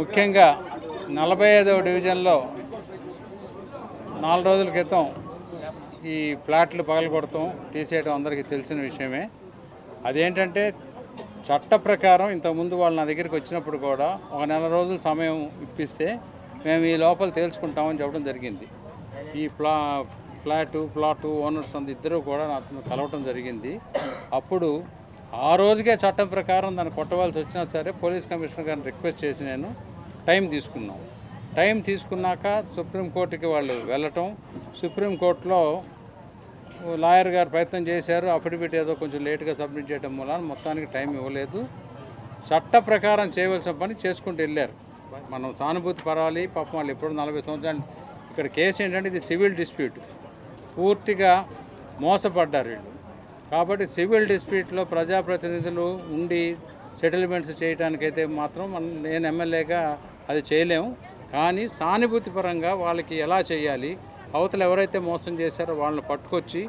ముఖ్యంగా నలభై ఐదవ డివిజన్లో నాలుగు రోజుల క్రితం ఈ ఫ్లాట్లు పగలగొడతాం తీసేయడం అందరికీ తెలిసిన విషయమే. అదేంటంటే చట్ట ప్రకారం ఇంతకుముందు వాళ్ళు నా దగ్గరికి వచ్చినప్పుడు కూడా ఒక నెల రోజులు సమయం ఇప్పిస్తే మేము ఈ లోపల తేల్చుకుంటామని చెప్పడం జరిగింది. ఈ ప్లా ఫ్లాటు ప్లాటు ఓనర్స్ అంత ఇద్దరు కూడా నాతో కలవటం జరిగింది. అప్పుడు ఆ రోజుకే చట్టం ప్రకారం దాన్ని కొట్టవలసి వచ్చినా సరే పోలీస్ కమిషనర్ గారిని రిక్వెస్ట్ చేసి నేను టైం తీసుకున్నాం. టైం తీసుకున్నాక సుప్రీంకోర్టుకి వాళ్ళు వెళ్ళటం సుప్రీంకోర్టులో లాయర్ గారు ప్రయత్నం చేశారు అఫిడవిట్ ఏదో కొంచెం లేట్గా సబ్మిట్ చేయడం మూలాన మొత్తానికి టైం ఇవ్వలేదు. చట్ట ప్రకారం చేయవలసిన పని చేసుకుంటూ వెళ్ళారు. మనం సానుభూతి పరాలి పాపం వాళ్ళు ఎప్పుడు నలభై సంవత్సరాలు ఇక్కడ కేసు ఏంటంటే ఇది సివిల్ డిస్ప్యూట్. పూర్తిగా మోసపడ్డారు వీళ్ళు. కాబట్టి సివిల్ డిస్ప్యూట్లో ప్రజాప్రతినిధులు ఉండి సెటిల్మెంట్స్ చేయడానికైతే మాత్రం నేను ఎమ్మెల్యేగా అది చేయలేము. కానీ సానుభూతి పరంగా వాళ్ళకి ఎలా చేయాలి అవతల ఎవరైతే మోసం చేశారో వాళ్ళని పట్టుకొచ్చి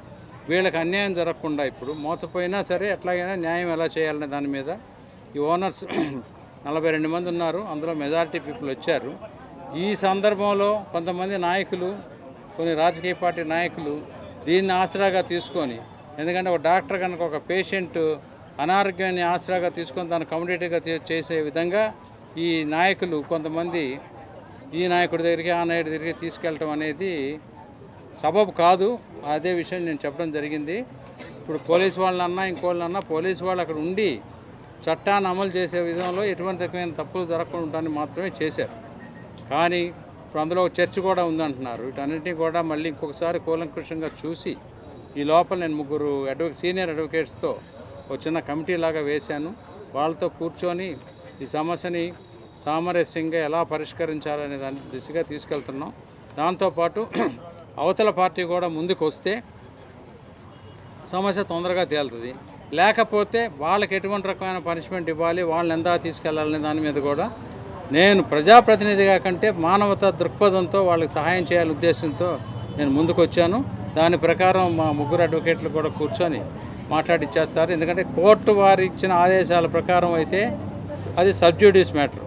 వీళ్ళకి అన్యాయం జరగకుండా ఇప్పుడు మోసపోయినా సరే ఎట్లాగైనా న్యాయం ఎలా చేయాలనే దాని మీద ఈ ఓనర్స్ నలభై రెండు మంది ఉన్నారు. అందులో మెజారిటీ పీపుల్ వచ్చారు. ఈ సందర్భంలో కొంతమంది నాయకులు కొన్ని రాజకీయ పార్టీ నాయకులు దీన్ని ఆసరాగా తీసుకొని ఎందుకంటే ఒక డాక్టర్ కనుక ఒక పేషెంట్ అనారోగ్యాన్ని ఆసరాగా తీసుకొని దాన్ని కమ్యూనిటీగా చేసే విధంగా ఈ నాయకులు కొంతమంది ఈ నాయకుడి దగ్గరికి ఆ నాయకుడి దగ్గరికి తీసుకెళ్ళటం అనేది సబబు కాదు. అదే విషయం నేను చెప్పడం జరిగింది. ఇప్పుడు పోలీస్ వాళ్ళన్నా ఇంకోళ్ళన్నా పోలీస్ వాళ్ళు అక్కడ ఉండి చట్టాన్ని అమలు చేసే విధంలో ఎటువంటి రకమైన తప్పులు జరగకుండా ఉండాలని మాత్రమే చేశారు. కానీ ఇప్పుడు అందులో ఒక చర్చ కూడా ఉందంటున్నారు. వీటన్నిటిని కూడా మళ్ళీ ఇంకొకసారి కూలంకృషంగా చూసి ఈ లోపల నేను ముగ్గురు అడ్వ సీనియర్ అడ్వకేట్స్తో ఒక చిన్న కమిటీ లాగా వేశాను. వాళ్ళతో కూర్చొని ఈ సమస్యని సామరస్యంగా ఎలా పరిష్కరించాలనే దాని దిశగా తీసుకెళ్తున్నాం. దాంతోపాటు అవతల పార్టీ కూడా ముందుకు వస్తే సమస్య తొందరగా తేలుతుంది. లేకపోతే వాళ్ళకి ఎటువంటి రకమైన పనిష్మెంట్ ఇవ్వాలి వాళ్ళని ఎంత తీసుకెళ్ళాలనే దాని మీద కూడా నేను ప్రజాప్రతినిధిగా కంటే మానవత దృక్పథంతో వాళ్ళకి సహాయం చేయాలనే ఉద్దేశంతో నేను ముందుకు వచ్చాను దాని ప్రకారం మా ముగ్గురు అడ్వకేట్లు కూడా కూర్చొని మాట్లాడిచ్చేస్తారు ఎందుకంటే కోర్టు వారు ఇచ్చిన ఆదేశాల ప్రకారం అయితే అది సబ్జ్యూడిస్ మ్యాటర్.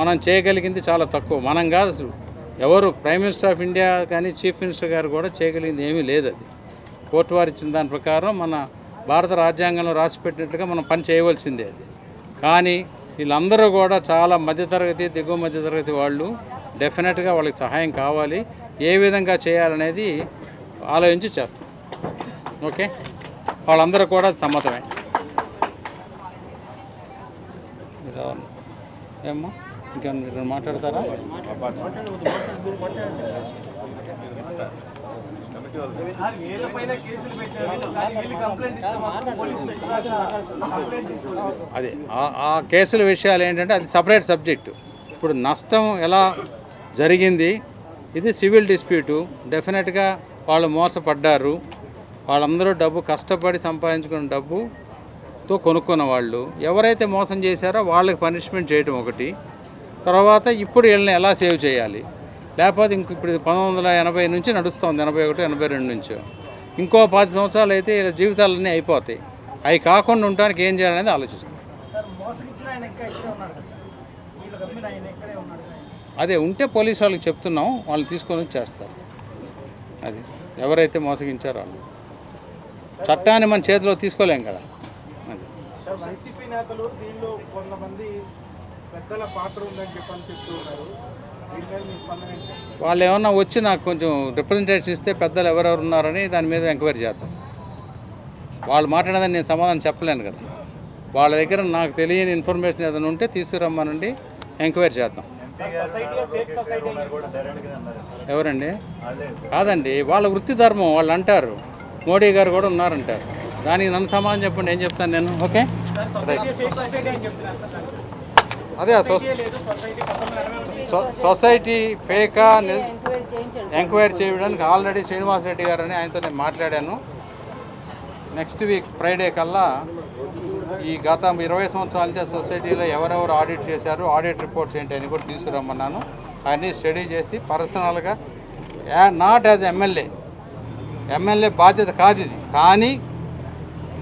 మనం చేయగలిగింది చాలా తక్కువ. మనం కాదు ఎవరు ప్రైమ్ మినిస్టర్ ఆఫ్ ఇండియా కానీ చీఫ్ మినిస్టర్ గారు కూడా చేయగలిగింది ఏమీ లేదు అది. కోర్టు వారు ఇచ్చిన దాని ప్రకారం మన భారత రాజ్యాంగంలో రాసిపెట్టినట్లుగా మనం పని చేయవలసిందే అది. కానీ వీళ్ళందరూ కూడా చాలా మధ్యతరగతి దిగువ మధ్యతరగతి వాళ్ళు డెఫినెట్గా వాళ్ళకి సహాయం కావాలి. ఏ విధంగా చేయాలనేది ఆలోచించి చేస్తాం. ఓకే? వాళ్ళందరూ కూడా సమ్మతమే. ఏమ్మా? ఇంకా మీరు మాట్లాడతారా? అది ఆ కేసుల విషయాలు ఏంటంటే అది సపరేట్ సబ్జెక్టు. ఇప్పుడు నష్టం ఎలా జరిగింది? ఇది సివిల్ డిస్ప్యూటు. డెఫినెట్గా వాళ్ళు మోసపడ్డారు. వాళ్ళందరూ డబ్బు కష్టపడి సంపాదించుకున్న డబ్బుతో కొనుక్కున్న వాళ్ళు ఎవరైతే మోసం చేశారో వాళ్ళకి పనిష్మెంట్ చేయడం ఒకటి. తర్వాత ఇప్పుడు వీళ్ళని ఎలా సేవ్ చేయాలి? లేకపోతే ఇంక ఇప్పుడు పంతొమ్మిది వందల ఎనభై నుంచి నడుస్తుంది ఎనభై ఒకటి ఎనభై రెండు నుంచి. ఇంకో పది సంవత్సరాలు అయితే వీళ్ళ జీవితాలన్నీ అయిపోతాయి. అవి కాకుండా ఉండడానికి ఏం చేయాలనేది ఆలోచిస్తాం. అదే ఉంటే పోలీస్ వాళ్ళకి చెప్తున్నాం వాళ్ళని తీసుకొని చేస్తారు అది. ఎవరైతే మోసగించారో వాళ్ళు చట్టాన్ని మన చేతిలో తీసుకోలేం కదా. అది. వైసీపీ నేతలు దీనిలో కొంతమంది పెద్దల పాత్ర ఉందని చెప్పని చెప్తూ ఉన్నారు. దీని మీద మీ స్పందన ఏంటి? వాళ్ళు ఏమన్నా వచ్చి నాకు కొంచెం రిప్రజెంటేషన్ ఇస్తే పెద్దలు ఎవరెవరు ఉన్నారని దాని మీద ఎంక్వైరీ చేద్దాం. వాళ్ళు మాట్లాడేదని నేను సమాధానం చెప్పలేను కదా. వాళ్ళ దగ్గర నాకు తెలియని ఇన్ఫర్మేషన్ ఏదైనా ఉంటే తీసుకురమ్మనండి. ఎంక్వైరీ చేద్దాం. ఎవరండి? కాదండి వాళ్ళ వృత్తి ధర్మం వాళ్ళు అంటారు. మోడీ గారు కూడా ఉన్నారంటారు. దానికి నన్ను సమాధానం చెప్పండి ఏం చెప్తాను నేను? ఓకే. అదే సొసైటీ ఫేకా ఎంక్వైరీ చేయడానికి ఆల్రెడీ శ్రీనివాస్ రెడ్డి గారు అని ఆయనతో నేను మాట్లాడాను. నెక్స్ట్ వీక్ ఫ్రైడే కల్లా ఈ గత ఇరవై సంవత్సరాల నుంచి సొసైటీలో ఎవరెవరు ఆడిట్ చేశారు ఆడిట్ రిపోర్ట్స్ ఏంటి అని కూడా తీసుకురమ్మన్నాను. అన్నీ స్టడీ చేసి పర్సనల్గా నాట్ యాజ్ ఎమ్మెల్యే. ఎమ్మెల్యే బాధ్యత కాదు ఇది. కానీ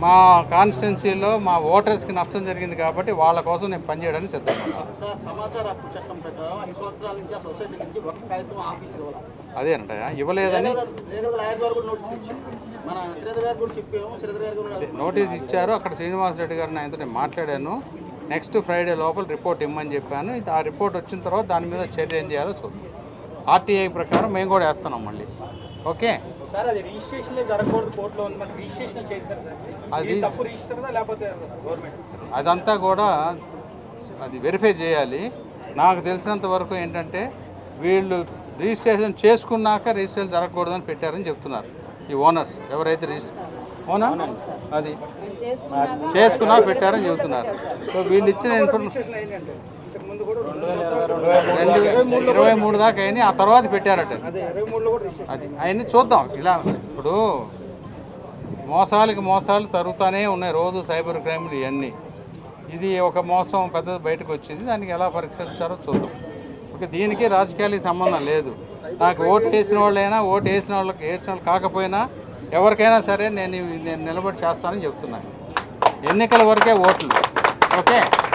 మా కాన్స్టిట్యున్సీలో మా ఓటర్స్కి నష్టం జరిగింది కాబట్టి వాళ్ళ కోసం నేను పనిచేయడానికి సిద్ధంగా అదేనంట ఇవ్వలేదని? గారు నోటీస్ ఇచ్చారు. గారు గారు అక్కడ శ్రీనివాస్ రెడ్డి గారిని ఆయనతో నేను మాట్లాడాను. నెక్స్ట్ ఫ్రైడే లోపల రిపోర్ట్ ఇమ్మని చెప్పాను. ఆ రిపోర్ట్ వచ్చిన తర్వాత దాని మీద చర్య ఏం చేయాలో చూద్దాం ఆర్టీఐ ప్రకారం మేము కూడా వేస్తున్నాం మళ్ళీ. ఓకే? సార్ అది రిజిస్ట్రేషన్ జరగకూడదు. కోర్టులో ఉంది. మరి రిజిస్ట్రేషన్ చేశారు సార్. అది- ఇది తప్పు రిజిస్టర్దా లేకపోతే గవర్నమెంట్. అదంతా కూడా అది వెరిఫై చేయాలి. నాకు తెలిసినంత వరకు ఏంటంటే వీళ్ళు రిజిస్ట్రేషన్ చేసుకున్నాక రిజిస్ట్రేషన్ జరగకూడదని పెట్టారని చెప్తున్నారు ఈ ఓనర్స్. ఎవరైతే రిజిస్టర్ ఓనా? అది. చేసుకున్నా పెట్టారని చెబుతున్నారు. సో వీళ్ళు ఇచ్చిన ఇన్ఫర్మేషన్ రెండు ఇరవై మూడు దాకా అయినాయి ఆ తర్వాత పెట్టారట. అది. అవన్నీ చూద్దాం. ఇలా ఇప్పుడు మోసాలకి మోసాలు తరుగుతూనే ఉన్నాయి రోజు సైబర్ క్రైమ్లు ఇవన్నీ. ఇది ఒక మోసం పెద్దది బయటకు వచ్చింది. దానికి ఎలా పరీక్షించారో చూద్దాం. దీనికి రాజకీయాలకి సంబంధం లేదు. నాకు ఓటు వేసిన వాళ్ళైనా ఓటు వేసిన వాళ్ళకి వేసిన వాళ్ళు కాకపోయినా ఎవరికైనా సరే నేను నేను నిలబడి చేస్తానని చెప్తున్నాను. ఎన్నికల వరకే ఓట్లు. ఓకే?